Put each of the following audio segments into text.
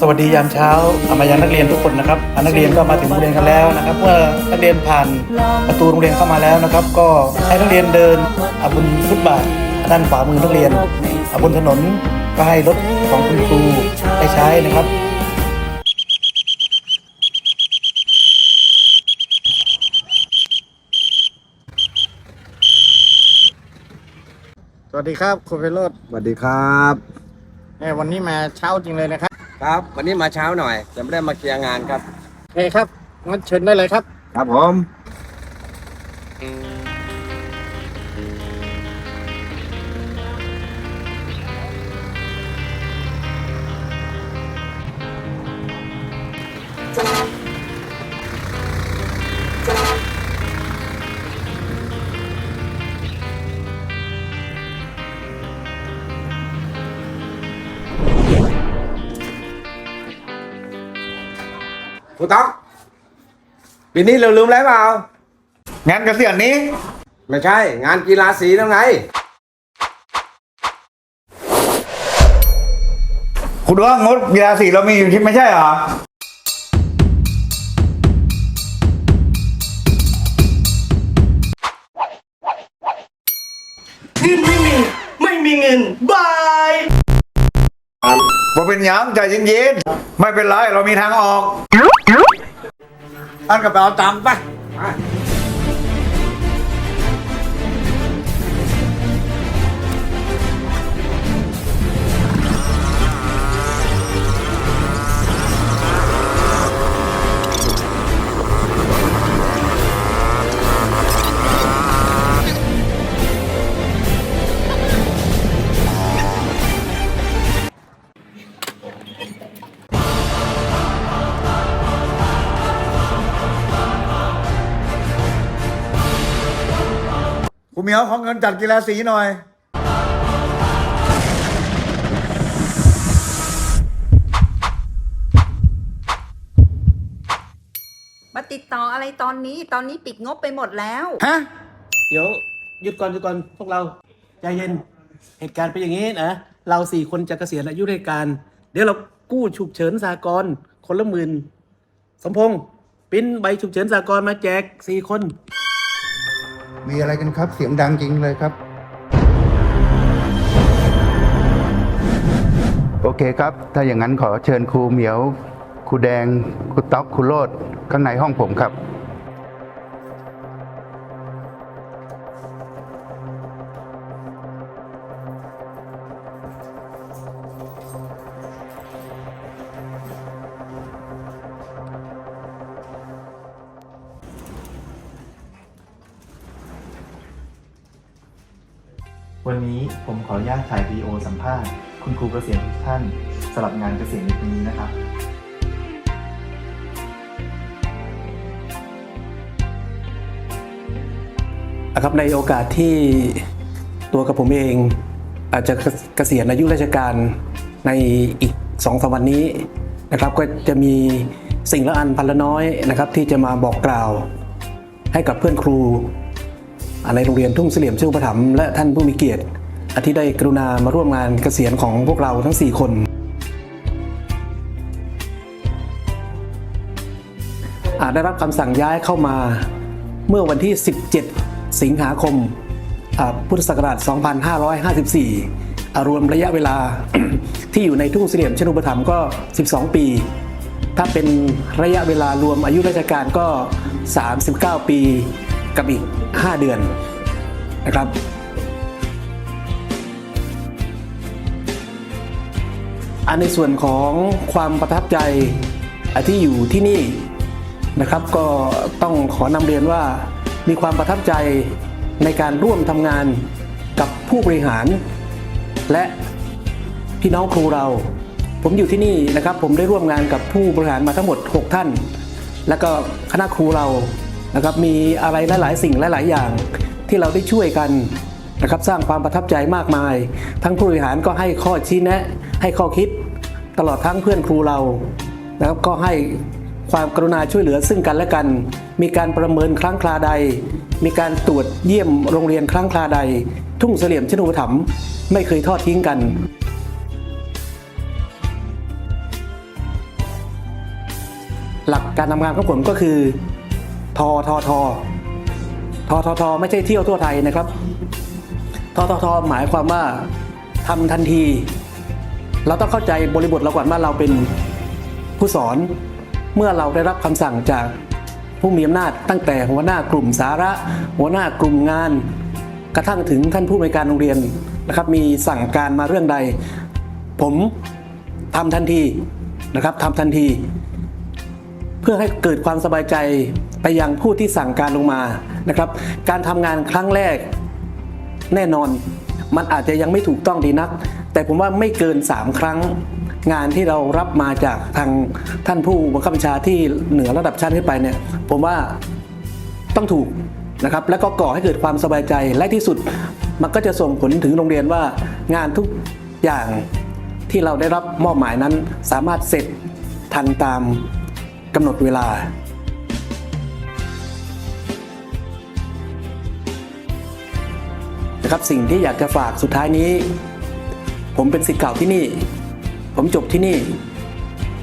สวัสดียามเช้าอามายังนักเรียนทุกคนนะครับอ่านักเรียนก็มาถึงโรงเรียนกันแล้วนะครับ เมื่อนักเรียนผ่านประตูโรงเรียนเข้ามาแล้วนะครับ ก็ให้นักเรียนเดินอ่าบนฟุตบาทด้านขวามือนักเรียนอ่าบนถนนก็ให้รถของคุณครูได้ใช้นะครับสวัสดีครับคุณไพโรธสวัสดีครับแหมวันนี้มาเช้าจริงเลยนะครับ ครับ วันนี้มาเช้าหน่อยแต่ไม่ได้มาเคลียร์งานครับ โอเคครับงั้นเชิญได้เลยครับ ครับผมครู ปีนี้เราลืมอะไรเปล่า งานเกษียณนี้ ไม่ใช่ งานกีฬาสีแล้วไง คุณว่างดกีฬาสีเรามีอยู่ที่ไม่ใช่เหรอ เงินไม่มี ไม่มีเงิน บายพอเป็นหยังใจเย็นๆ ไม่เป็นไร เรามีทางออก ท่านกระเป๋าตังค์ไป งเงินจัดกีฬาสีหน่อย มาติดต่ออะไรตอนนี้ ตอนนี้ปิดงบไปหมดแล้ว ฮะ เดี๋ยวหยุดก่อนหยุดก่อนพวกเราใจเย็นเหตุการณ์เป็นอย่างนี้นะเราสี่คนจะเกษียณอายุราชการ เดี๋ยวเรากู้ฉุกเฉินสากลคนละหมื่นสมพงษ์ปริ้นใบฉุกเฉินสากลมาแจกสี่คน มีอะไรกันครับ เสียงดังจริงเลยครับ โอเคครับ ถ้าอย่างนั้นขอเชิญครูเหมียว ครูแดง ครูต๊อก ครูโลดข้างในห้องผมครับ วันนี้ผมขออนุญาตถ่ายวีดีโอสัมภาษณ์คุณครูเกษียณทุกท่านสำหรับงานเกษียณในปีนี้นะครับนะครับในโอกาสที่ตัวกับผมเองอาจจะเกษียณอายุราชการในอีกสองสามวันนี้นะครับก็จะมีสิ่งละอันพันละน้อยนะครับ ที่จะมาบอกกล่าวให้กับเพื่อนครู ในโรงเรียนทุ่งเสลี่ยมชื่อประถมและท่านผู้มีเกียรติอาที่ได้กรุณามาร่วมงานเกษียณของพวกเราทั้ง 4 คน อาจได้รับคำสั่งย้ายเข้ามาเมื่อวันที่ 17 สิงหาคมพุทธศักราช 2554อ่ารวมระยะเวลาที่อยู่ในทุ่งเสลี่ยมชนุปถัมภ์ก็ 12 ปี ถ้าเป็นระยะเวลารวมอายุราชการก็ 39 ปี กับอีก 5 เดือนนะครับ อันในส่วนของความประทับใจที่อยู่ที่นี่นะครับ ก็ต้องขอนำเรียนว่ามีความประทับใจในการร่วมทำงานกับผู้บริหาร และพี่น้องครูเรา ผมอยู่ที่นี่นะครับ ผมได้ร่วมงานกับผู้บริหารมาทั้งหมด 6 ท่าน แล้วก็คณะครูเรา นะครับมีอะไรหลาย ๆ สิ่งหลาย ๆ อย่างที่เราได้ช่วยกันนะครับสร้างความประทับใจมากมาย ทั้งผู้บริหารก็ให้ข้อชี้แนะ ให้ข้อคิดตลอดทั้งเพื่อนครูเรานะครับก็ให้ความกรุณาช่วยเหลือซึ่งกันและกัน มีการประเมินครั้งคราใด มีการตรวจเยี่ยมโรงเรียนครั้งคราใด ทุ่งเสลี่ยมชนุปถัมภ์ไม่เคยทอดทิ้งกันหลักการทำงานของผมก็คือ ทอทอทอทอทอทอไม่ใช่เที่ยวทั่วไทยนะครับทอทอทอหมายความว่าทำทันที เราต้องเข้าใจบริบทเราก่อนว่าเราเป็นผู้สอน เมื่อเราได้รับคำสั่งจากผู้มีอำนาจตั้งแต่หัวหน้ากลุ่มสาระ หัวหน้ากลุ่มงาน กระทั่งถึงท่านผู้อำนวยการโรงเรียนนะครับ มีสั่งการมาเรื่องใด ผมทำทันทีนะครับทำทันที เพื่อให้เกิดความสบายใจ ไปยังผู้ที่สั่งการลงมานะครับ การทำงานครั้งแรกแน่นอนมันอาจจะยังไม่ถูกต้องดีนัก แต่ผมว่าไม่เกิน 3 ครั้ง งานที่เรารับมาจากทางท่านผู้บังคับบัญชาที่เหนือระดับชั้นขึ้นไปเนี่ยผมว่าต้องถูกนะครับแล้วก็ก่อให้เกิดความสบายใจและที่สุดมันก็จะส่งผลถึงโรงเรียนว่างานทุกอย่างที่เราได้รับมอบหมายนั้นสามารถเสร็จทันตามกำหนดเวลา นะครับสิ่งที่อยากจะฝากสุดท้ายนี้ ผมเป็นศิษย์เก่าที่นี่ ผมจบที่นี่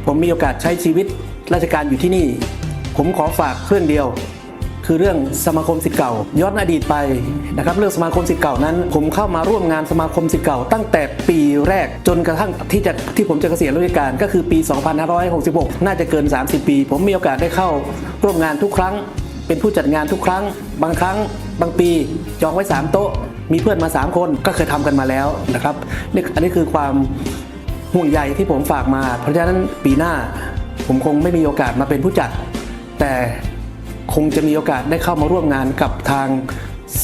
ผมมีโอกาสใช้ชีวิตราชการอยู่ที่นี่ ผมขอฝากเรื่องเดียว คือเรื่องสมาคมศิษย์เก่าย้อนอดีตไปนะครับเรื่องสมาคมศิษย์เก่านั้น ผมเข้ามาร่วมงานสมาคมศิษย์เก่า ตั้งแต่ปีแรกจนกระทั่งที่จะที่ผมจะเกษียณราชการก็คือปี 2566 น่าจะเกิน 30 ปี ผมมีโอกาสได้เข้าร่วมงานทุกครั้งเป็นผู้จัดงานทุกครั้ง บางครั้ง บางปี จองไว้ 3 โต๊ะ มีเพื่อนมา 3 คนก็เคยทำกันมาแล้วนะครับนี่อันนี้คือความห่วงใยที่ผมฝากมา เพราะฉะนั้นปีหน้าผมคงไม่มีโอกาสมาเป็นผู้จัด แต่คงจะมีโอกาสได้เข้ามาร่วมงานกับทาง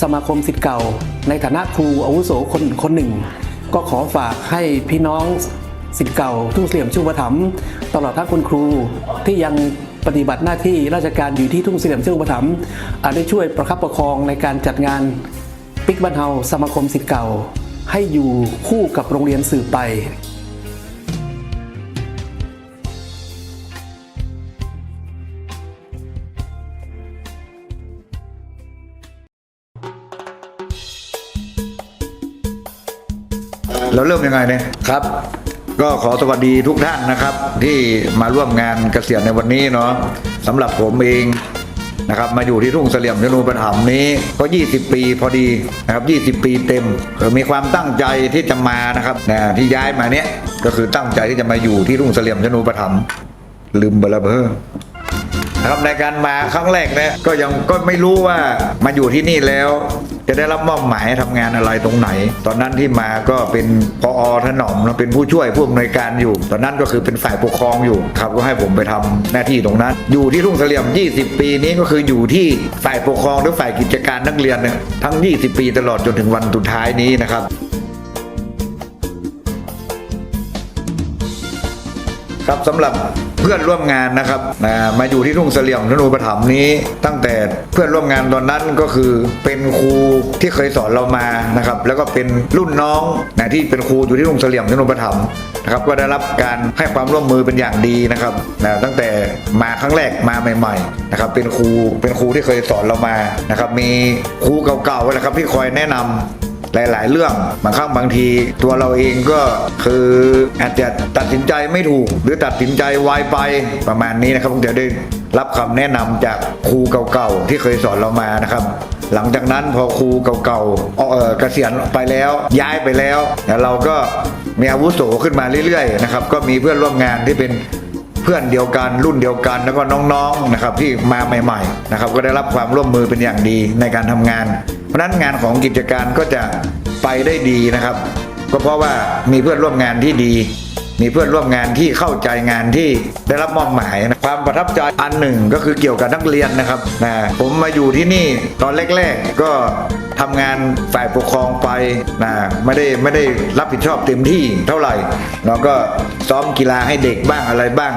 สมาคมสิทธิ์เก่า ในฐานะครูอาวุโสคนคนหนึ่ง ก็ขอฝากให้พี่น้องสิทธิ์เก่า ทุ่งเสี่ยมชุมประถมตลอดทั้งคุณครูที่ยังปฏิบัติหน้าที่ราชการอยู่ที่ทุ่งเสี่ยมชุมประถมอาจได้ช่วยประคับประคองในการจัดงาน ปิกบันเฮาสมาคมสิทธิ์เก่า ให้อยู่คู่กับโรงเรียนสืบไปเราเริ่มยังไงเนี่ยครับ ก็ขอสวัสดีทุกท่านนะครับ ที่มาร่วมงานเกษียณในวันนี้เนาะสำหรับผมเอง นะครับมาอยู่ที่ทุ่งเสลี่ยมชนูปถัมนี้ก็ 20 ปีพอดีนะครับ20 ปีเต็มมีความตั้งใจที่จะมานะครับนะที่ย้ายมาเนี้ยก็คือตั้งใจที่จะมาอยู่ที่ทุ่งเสลี่ยมชนูปถัมลืมเบลอเบอ นะครับในการมาครั้งแรกเนี่ยก็ยังก็ไม่รู้ว่ามาอยู่ที่นี่แล้ว จะได้รับมอบหมายทำงานอะไรตรงไหน ตอนนั้นที่มาก็เป็นพอถนอมเนะเป็นผู้ช่วยผู้อำนวยการอยู่ ตอนนั้นก็คือเป็นฝ่ายปกครองอยู่ครับก็ให้ผมไปทำหน้าที่ตรงนั้น อยู่ที่ทุ่งเสลี่ยม 20 ปีนี้ก็คืออยู่ที่ฝ่ายปกครองหรือฝ่ายกิจการนักเรียนเนี่ยทั้ง 20 ปีตลอดจนถึงวันสุดท้ายนี้นะครับ ครับสำหรับเพื่อนร่วมงานนะครับนะมาอยู่ที่ทุ่งเสลี่ยมนนูปถัมภ์นี้ ตั้งแต่เพื่อนร่วมงานตอนนั้นก็คือเป็นครูที่เคยสอนเรามานะครับ แล้วก็เป็นรุ่นน้องนะที่เป็นครูอยู่ที่ทุ่งเสลี่ยมนนูปถัมภ์นะครับก็ได้รับการให้ความร่วมมือเป็นอย่างดีนะครับนะตั้งแต่มาครั้งแรกมาใหม่ๆนะครับเป็นครูเป็นครูที่เคยสอนเรามานะครับมีครูเก่าๆนะครับที่คอยแนะนำ หลาย ๆ เรื่องบางครั้งบางที ตัวเราเองก็คืออาจจะตัดสินใจไม่ถูก หรือตัดสินใจไวไปประมาณนี้นะครับผมจะได้รับคำแนะนำจากครูเก่าๆที่เคยสอนเรามานะครับ หลังจากนั้นพอครูเก่าๆเออเกษียณไปแล้วย้ายไปแล้วแล้วเราก็มีอาวุโสขึ้นมาเรื่อยๆนะครับก็มีเพื่อนร่วมงานที่เป็นเพื่อนเดียวกันรุ่นเดียวกันแล้วก็น้องๆนะครับที่มาใหม่ ๆ นะครับ ก็ได้รับความร่วมมือเป็นอย่างดีในการทำงาน เพราะนั้นงานของกิจการก็จะไปได้ดีนะครับ ก็เพราะว่ามีเพื่อนร่วมงานที่ดี มีเพื่อนร่วมงานที่เข้าใจงานที่ได้รับมอบหมายนะความประทับใจอันหนึ่งก็คือเกี่ยวกับนักเรียนนะครับนะผมมาอยู่ที่นี่ตอนแรกๆก็ทำงานฝ่ายปกครองไปนะไม่ได้ไม่ได้รับผิดชอบเต็มที่เท่าไหร่ เราก็ซ้อมกีฬาให้เด็กบ้างอะไรบ้าง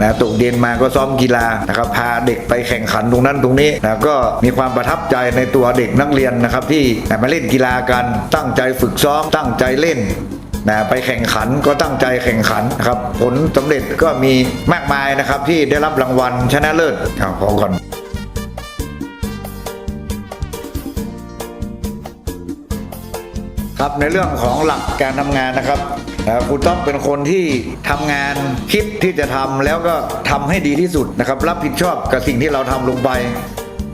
นะตกเย็นมาก็ซ้อมกีฬานะครับพาเด็กไปแข่งขันตรงนั้นตรงนี้นะก็มีความประทับใจในตัวเด็กนักเรียนนะครับที่มาเล่นกีฬากันตั้งใจฝึกซ้อมตั้งใจเล่นนะไปแข่งขันก็ตั้งใจแข่งขันนะครับผลสำเร็จก็มีมากมายนะครับที่ได้รับรางวัลชนะเลิศขอก่อนครับในเรื่องของหลักการทำงานนะครับ ครูต้องเป็นคนที่ทำงานคิดที่จะทำแล้วก็ทำให้ดีที่สุดนะครับ รับผิดชอบกับสิ่งที่เราทำลงไป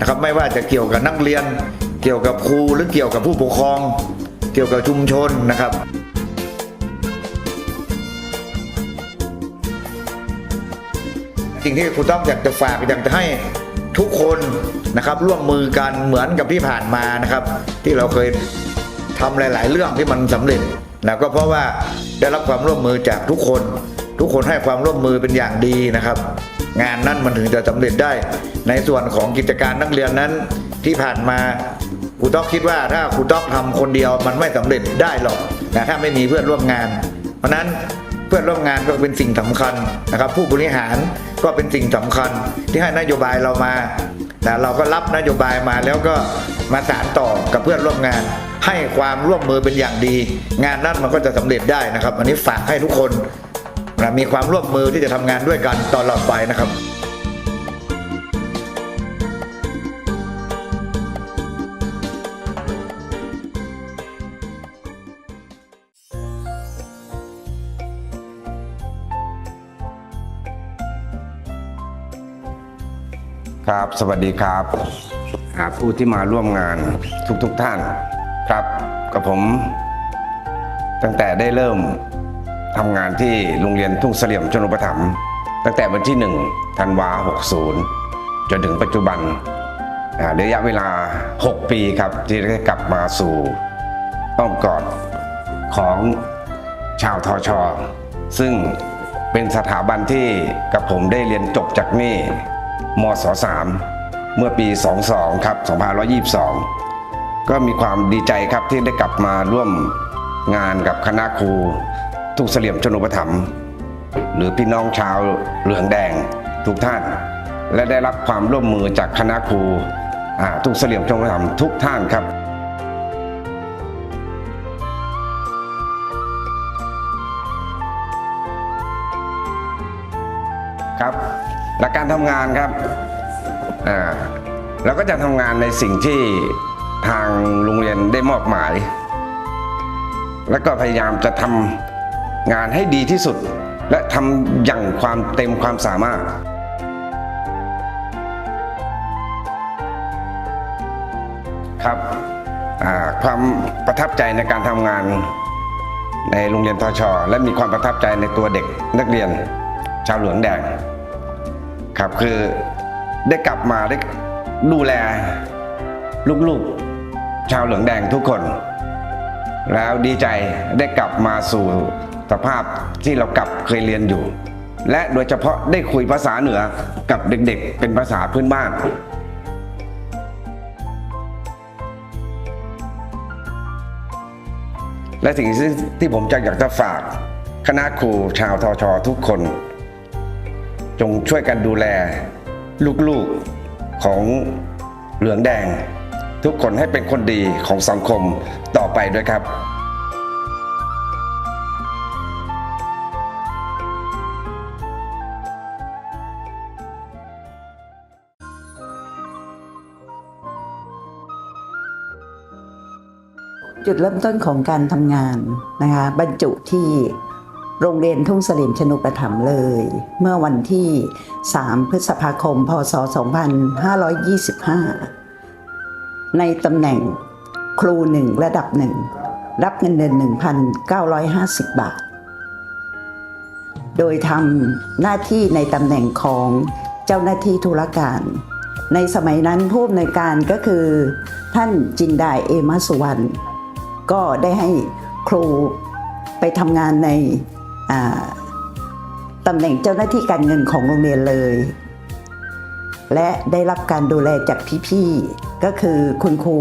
นะครับไม่ว่าจะเกี่ยวกับนักเรียน เกี่ยวกับครูหรือเกี่ยวกับผู้ปกครอง เกี่ยวกับชุมชนนะครับสิ่งที่ครูต้องอยากจะฝากอยากจะให้ทุกคนนะครับร่วมมือกันเหมือนกับที่ผ่านมานะครับ ที่เราเคยทำหลาย ๆ เรื่องที่มันสำเร็จนะก็เพราะว่า ได้รับความร่วมมือจากทุกคน ทุกคนให้ความร่วมมือเป็นอย่างดีนะครับ งานนั้นมันถึงจะสำเร็จได้ ในส่วนของกิจการนักเรียนนั้นที่ผ่านมาครูต้องคิดว่าถ้าครูต้องทำคนเดียวมันไม่สำเร็จได้หรอกนะถ้าไม่มีเพื่อนร่วมงาน เพราะนั้นเพื่อนร่วมงานก็เป็นสิ่งสำคัญนะครับ ผู้บริหารก็เป็นสิ่งสำคัญที่ให้นโยบายเรามานะเราก็รับนโยบายมาแล้วก็มาสานต่อกับเพื่อนร่วมงาน ให้ความร่วมมือเป็นอย่างดี งานนั้นมันก็จะสำเร็จได้นะครับ อันนี้ฝากให้ทุกคนนะมีความร่วมมือที่จะทำงานด้วยกันตลอดไปนะครับครับ สวัสดีครับอ่าผู้ที่มาร่วมงานทุกๆทท่าน ครับกับผมตั้งแต่ได้เริ่มทำงานที่โรงเรียนทุ่งเสลี่ยมชนุปถัมภ์ตั้งแต่วันที่ 1 ธันวา 60 จนถึงปัจจุบันระยะเวลา 6 ปีครับ ที่ได้กลับมาสู่อ้อมกอดของชาวทอชอซึ่งเป็นสถาบันที่กับผมได้เรียนจบจากนี่มศ3เมื่อปี 22 ครับ 2522 ก็มีความดีใจครับที่ได้กลับมาร่วมงานกับคณะครูทุกเสลี่ยมชนุปถัมภ์หรือพี่น้องชาวเหลืองแดงทุกท่าน และได้รับความร่วมมือจากคณะครูทุกเสลี่ยมชนุปถัมภ์ทุกท่านครับครับและการทำงานครับ อ่า เราก็จะทำงานในสิ่งที่ ทางโรงเรียนได้มอบหมาย แล้วก็พยายามจะทำงานให้ดีที่สุด และทำอย่างความเต็มความสามารถ ครับความประทับใจในการทำงานในโรงเรียนทช และมีความประทับใจในตัวเด็กนักเรียน ชาวเหลืองแดง ครับคือได้กลับมาได้ดูแลลูกๆ ชาวเหลืองแดงทุกคน แล้วดีใจได้กลับมาสู่สภาพที่เรากลับเคยเรียนอยู่ และโดยเฉพาะได้คุยภาษาเหนือกับเด็กๆ เป็นภาษาพื้นบ้านและสิ่งที่ที่ผมจะอยากจะฝาก คณะครูชาวทชทุกคน จงช่วยกันดูแล ลูกๆของเหลืองแดง ทุกคนให้เป็นคนดีของสังคมต่อไปด้วยครับจุดเริ่มต้นของการทำงานนะคะบรรจุที่โรงเรียนทุ่งเสลี่ยมชนุปถัมภ์เลย เมื่อวันที่ 3 พฤษภาคม พศ 2525 ในตำแหน่งครูหนึ่งระดับหนึ่งรับเงินเดือน 1,950 บาท โดยทำหน้าที่ในตำแหน่งของเจ้าหน้าที่ธุรการ ในสมัยนั้นผู้อำนวยการก็คือท่านจินดาเอมาสุวรรณก็ได้ให้ครูไปทำงานในตำแหน่งเจ้าหน้าที่การเงินของโรงเรียนเลย และได้รับการดูแลจากพี่ๆก็คือคุณครู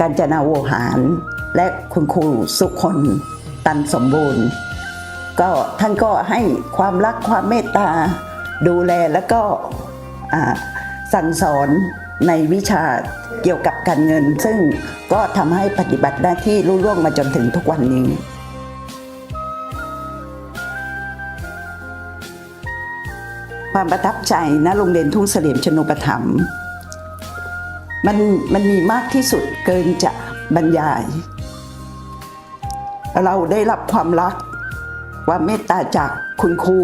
การจนาโวหาร และคุณครูสุคนตันสมบูรณ์ ก็ท่านก็ให้ความรักความเมตตา ดูแลแล้วก็สั่งสอนในวิชาเกี่ยวกับการเงิน ซึ่งก็ทำให้ปฏิบัติหน้าที่รุ่ร่วงมาจนถึงทุกวันนี้ ความประทับใจนะโรงเรียนทุ่งเสลี่ยมชนุปถัมมันมันมีมากที่สุดเกินจะบรรยาย เราได้รับความรัก ความเมตตาจากคุณครู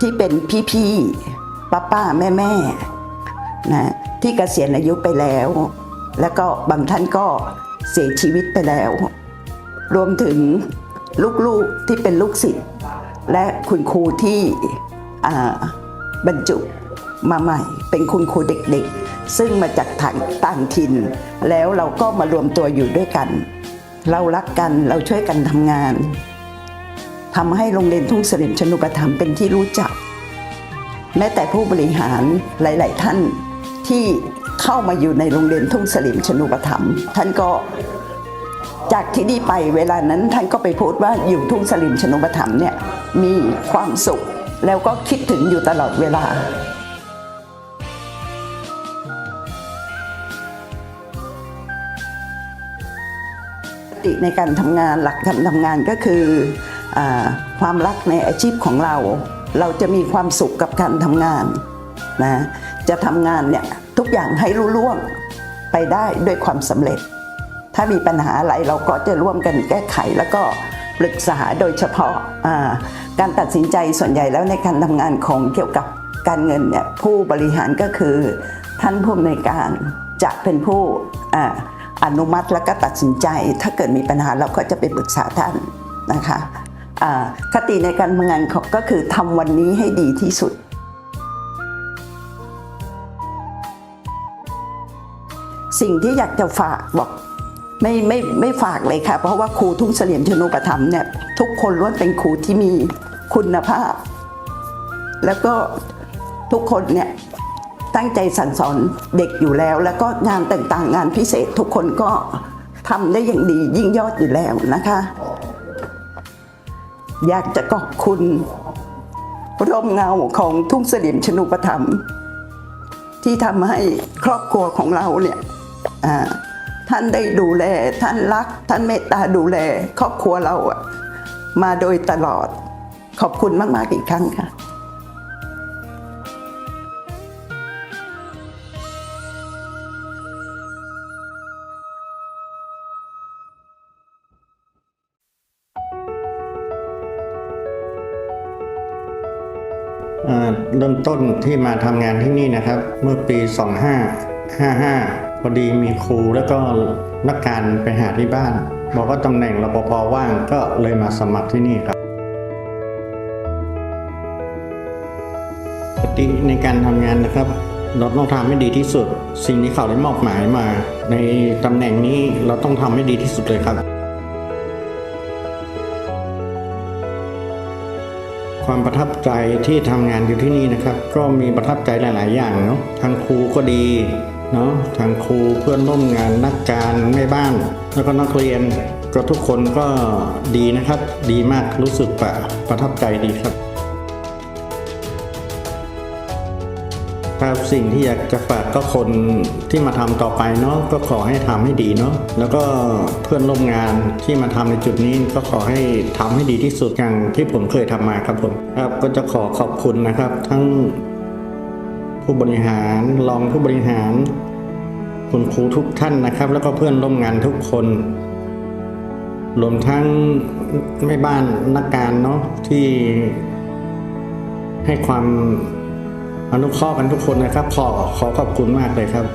ที่เป็นพี่ๆป้าป้าแม่แม่ๆนะที่เกษียณอายุไปแล้ว แล้วก็บางท่านก็เสียชีวิตไปแล้ว รวมถึงลูกๆที่เป็นลูกศิษย์และคุณครูที่ บรรจุมาใหม่ เป็นคุณครูเด็กๆ ซึ่งมาจากทางต่างถิ่น แล้วเราก็มารวมตัวอยู่ด้วยกัน เรารักกันเราช่วยกันทำงานทำให้โรงเรียนทุ่งเสลีมชนุปถัมเป็นที่รู้จัก แม้แต่ผู้บริหารหลาย ๆ ท่านที่เข้ามาอยู่ในโรงเรียนทุ่งเสลีมชนุปถัมท่านก็จากที่นี่ไปเวลานั้นท่านก็ไปพูดว่าอยู่ทุ่งสลิมชนุปถัมเนี่ยมีความสุข แล้วก็คิดถึงอยู่ตลอดเวลาติในการทำงานหลักการทำงานก็คืออความรักในอาชีพของเรา เราจะมีความสุขกับการทำงานนะจะทำงานเนี่ยทุกอย่างให้รุ่ล่วงไปได้ด้วยความสำเร็จ ถ้ามีปัญหาอะไรเราก็จะร่วมกันแก้ไขแล้วก็ปรึกษาโดยเฉพาะอ่า การตัดสินใจส่วนใหญ่แล้วในการทำงานของเกี่ยวกับการเงินเนี่ยผู้บริหารก็คือ ท่านผู้อำนวยการจะเป็นผู้ออนุมัติแล้วก็ตัดสินใจ ถ้าเกิดมีปัญหาเราก็จะไปปรึกษาท่านนะคะอ่าคติในการทำงานของก็คือทำวันนี้ให้ดีที่สุด สิ่งที่อยากจะฝากบอก ไม่ไม่ไม่ฝากเลยค่ะ เพราะว่าครูทุ่งเสลี่ยมชนุปถัมเนี่ยทุกคนล้วนเป็นครูที่มีคุณภาพ แล้วก็ทุกคนเนี่ยตั้งใจสั่งสอนเด็กอยู่แล้ว แล้วก็งานต่างๆ งานพิเศษทุกคนก็ทำได้อย่างดียิ่งยอดอยู่แล้วนะคะ อยากจะขอบคุณร่มเงาของทุ่งเสลี่ยมชนุปถัมที่ทำให้ครอบครัวของเราเนี่ยอ่า ท่านได้ดูแล ท่านรัก ท่านเมตตาดูแล ครอบครัวเราอะมาโดยตลอด ขอบคุณมาก ๆ อีกครั้งค่ะเอ่อเริ่มต้นที่มาทำงานที่นี่นะครับ เมื่อปี 2555 พอดีมีครูแล้วก็นักการไปหาที่บ้าน บอกว่าตำแหน่งรปภว่างก็เลยมาสมัครที่นี่ครับปกติในการทำงานนะครับเราต้องทำให้ดีที่สุด สิ่งที่เขาได้มอบหมายมา ในตำแหน่งนี้เราต้องทำให้ดีที่สุดเลยครับ ความประทับใจที่ทำงานอยู่ที่นี่นะครับ ก็มีประทับใจหลาย ๆ อย่างเนาะทางครูก็ดี เนาะทางครูเพื่อนร่วมงานนักการแม่บ้าน แล้วก็นักเรียนก็ทุกคนก็ดีนะครับ ดีมากรู้สึกประประทับใจดีครับครับสิ่งที่อยากจะฝากก็คนที่มาทำต่อไปเนาะก็ขอให้ทำให้ดีเนาะแล้วก็เพื่อนร่วมงานที่มาทำในจุดนี้ก็ขอให้ทำให้ดีที่สุดอย่างที่ผมเคยทำมาครับผมครับก็จะขอขอบคุณนะครับ ทั้ง ผู้บริหารรองผู้บริหาร คุณครูทุกท่านนะครับ แล้วก็เพื่อนร่วมงานทุกคนรวมทั้งแม่บ้านนักการเนาะที่ให้ความอนุเคราะห์กันทุกคนนะครับ ขอขอขอบคุณมากเลยครับ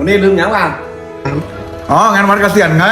วันนี้ลืมอย่างว่าอ๋องานวันเกษียณไง